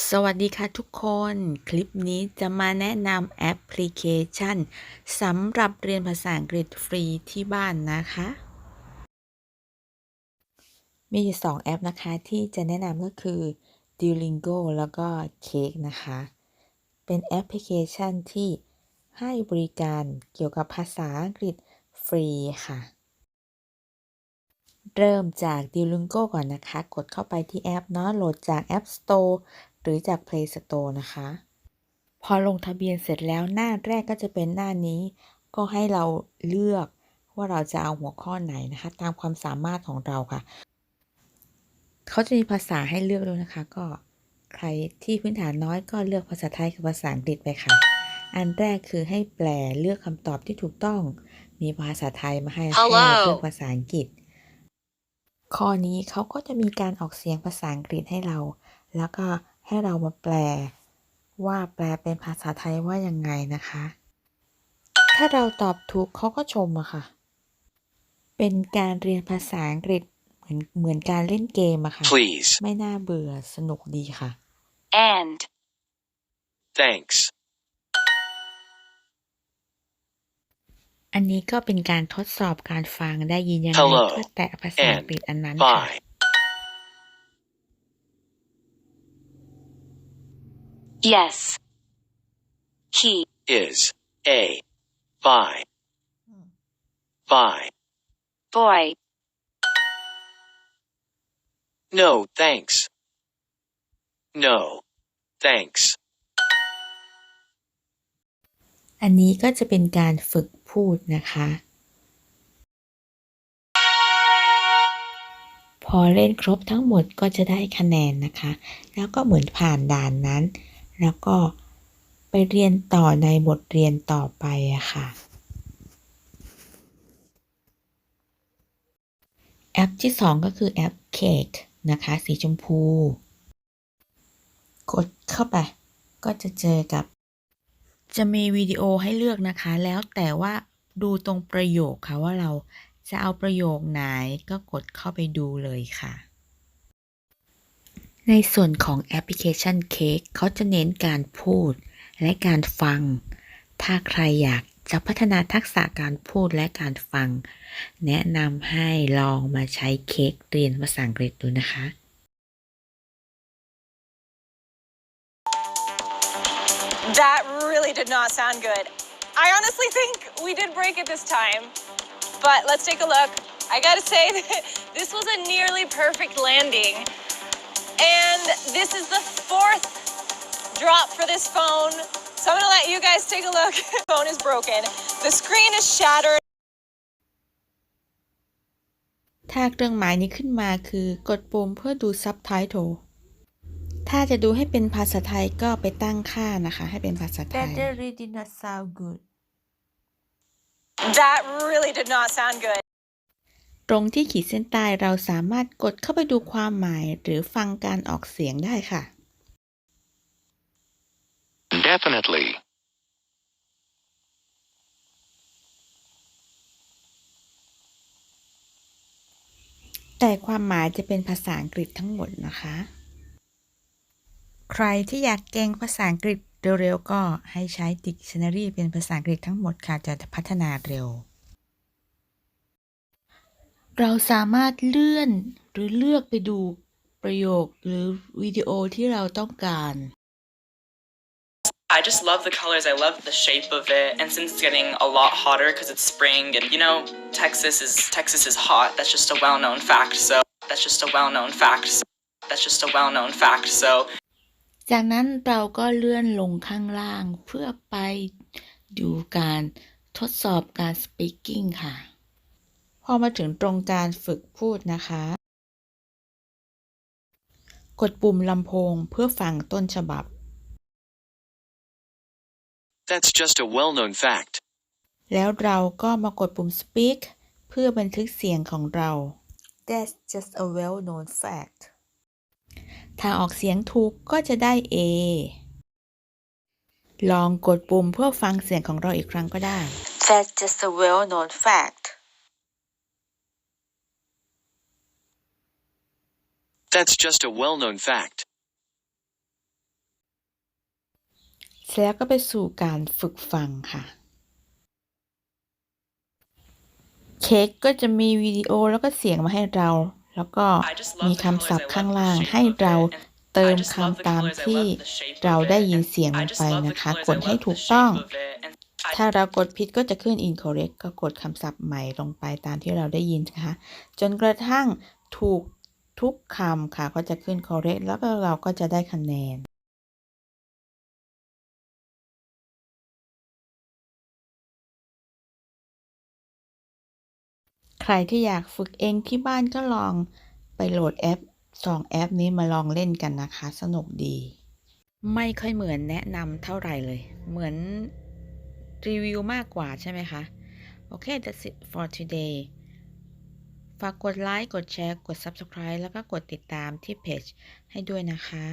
สวัสดีค่ะทุกคน คลิปนี้จะมาแนะนำแอปพลิเคชันสำหรับเรียนภาษาอังกฤษฟรีที่บ้านนะคะ มีอยู่สองแอปนะคะที่จะแนะนำก็คือ Duolingo แล้วก็ Cake นะคะ เป็นแอปพลิเคชันที่ให้บริการเกี่ยวกับภาษาอังกฤษฟรีค่ะ เริ่มจาก Duolingo ก่อนนะคะ กดเข้าไปที่แอปเนาะโหลดจาก App Store หรือจาก Play Store นะคะ พอลงทะเบียนเสร็จแล้วหน้าแรกก็จะเป็นหน้านี้ ก็ให้เราเลือกว่าเราจะเอาหัวข้อไหนนะคะ ตามความสามารถของเราค่ะ เขาจะมีภาษาให้เลือกด้วยนะคะ ก็ใครที่พื้นฐานน้อยก็เลือกภาษาไทยกับภาษาอังกฤษไปค่ะ อันแรกคือให้แปลเลือกคำตอบที่ถูกต้อง มีภาษาไทยมาให้ให้เราเลือกภาษาอังกฤษ ข้อนี้เขาก็จะมีการออกเสียงภาษาอังกฤษให้เรา แล้วก็ ให้เรามาแปล ว่าแปลเป็นภาษาไทยว่ายังไงนะคะ ถ้าเราตอบถูกเขาก็ชมอะค่ะ เป็นการเรียนภาษาอังกฤษเหมือนเหมือนการเล่นเกมอะค่ะ Please. ไม่น่าเบื่อสนุกดีค่ะ and Thanks. อันนี้ก็เป็นการทดสอบการฟังได้ยินยังไง Hello ก็แตะภาษาอังกฤษอันนั้นค่ะ Bye. Yes. He Is. A. Bye. Bye. boy No, thanks. No. Thanks. อันนี้ก็จะเป็นการฝึกพูดนะคะ พอเล่นครบทั้งหมดก็จะได้คะแนนนะคะ แล้วก็เหมือนผ่านด่านนั้น แล้วก็ไปเรียนต่อในบทเรียนต่อไปอะค่ะ แอปที่ 2 ก็คือแอป Cake นะคะ สีชมพู กดเข้าไป ก็จะเจอกับ จะมีวิดีโอให้เลือกนะคะ แล้วแต่ว่าดูตรงประโยคค่ะว่าเราจะเอาประโยคไหนก็กดเข้าไปดูเลยค่ะ ในส่วนของแอปพลิเคชัน Cake เขาจะเน้นการพูดและการฟัง ถ้าใครอยากจะพัฒนาทักษะการพูดและการฟัง แนะนำให้ลองมาใช้เค้กเรียนภาษาอังกฤษดูนะคะ That really did not sound good. I honestly think we did break it this time. But let's take a look. I gotta say this was a nearly perfect landing. And this is the fourth drop for this phone. So I'm gonna let you guys take a look. phone is broken. The screen is shattered. ถ้าเครื่องหมายนี้ขึ้นมาคือกดปุ่มเพื่อดูซับไตเติลถ้าจะดูให้เป็นภาษาไทยก็ไปตั้งค่านะคะ ให้เป็นภาษาไทย That really did not sound good That really did not sound good. ตรงที่ขีดเส้นใต้เราสามารถกดเข้าไปดูความหมายหรือฟังการออกเสียงได้ค่ะ Definitely. แต่ความหมายจะเป็นภาษาอังกฤษทั้งหมดนะคะ ใครที่อยากเก่งภาษาอังกฤษเร็วๆก็ให้ใช้ Dictionary เป็นภาษาอังกฤษทั้งหมดค่ะจะพัฒนาเร็ว เราสามารถเลื่อนหรือเลือกไปดูประโยคหรือวิดีโอที่เราต้องการ I just love the colors. I love the shape of it. And since it's getting a lot hotter because it's spring, and you know, Texas is Texas is hot. That's just a well-known fact. So that's just a well-known fact. So, that's just a well-known fact. So จากนั้นเราก็เลื่อนลงข้างล่างเพื่อไปดูการทดสอบการ speaking ค่ะ พอมาถึงตรงการฝึกพูดนะคะ กดปุ่มลำโพงเพื่อฟังต้นฉบับ That's just a well known fact. แล้วเราก็มากดปุ่ม speak เพื่อบันทึกเสียงของเรา That's just a well-known fact ถ้าออกเสียงถูกก็จะได้ A ลองกดปุ่มเพื่อฟังเสียงของเราอีกครั้งก็ได้ That's just a well-known fact That's just a well known fact. เสร็จแล้วก็ไปสู่การฝึกฟังค่ะ เค้กก็จะมีวิดีโอแล้วก็เสียงมาให้เรา แล้วก็ I just love มี the คำศัพ colors. ท์ I ข้าง love the ล่าง shape ให้ of it. เรา And เติม I just love the คำตาม colors. I ที่ love the shape of เรา it. ได้ยิน And เสียงล I ง just ไป love the นะคะ colors. ก I ดให้ love ถู the กต้อง shape of it. And I ถ้าเรากดผิดก็จะขึ้น incorrect ก็กดคำศัพท์ใหม่ลงไปตามที่เราได้ยินนะคะ จนกระทั่งถูก ทุกคำค่ะก็จะขึ้น correct แล้วก็เราก็จะได้คะแนนใครที่อยากฝึกเองที่บ้านก็ลองไปโหลดแอปสองแอปนี้มาลองเล่นกันนะคะ สนุกดี ไม่ค่อยเหมือนแนะนำเท่าไหร่เลย เหมือนรีวิวมากกว่าใช่ไหมคะ โอเค that's it for today ฝากกดไลค์ กดแชร์ กด subscribe แล้วก็กดติดตามที่เพจให้ด้วยนะคะ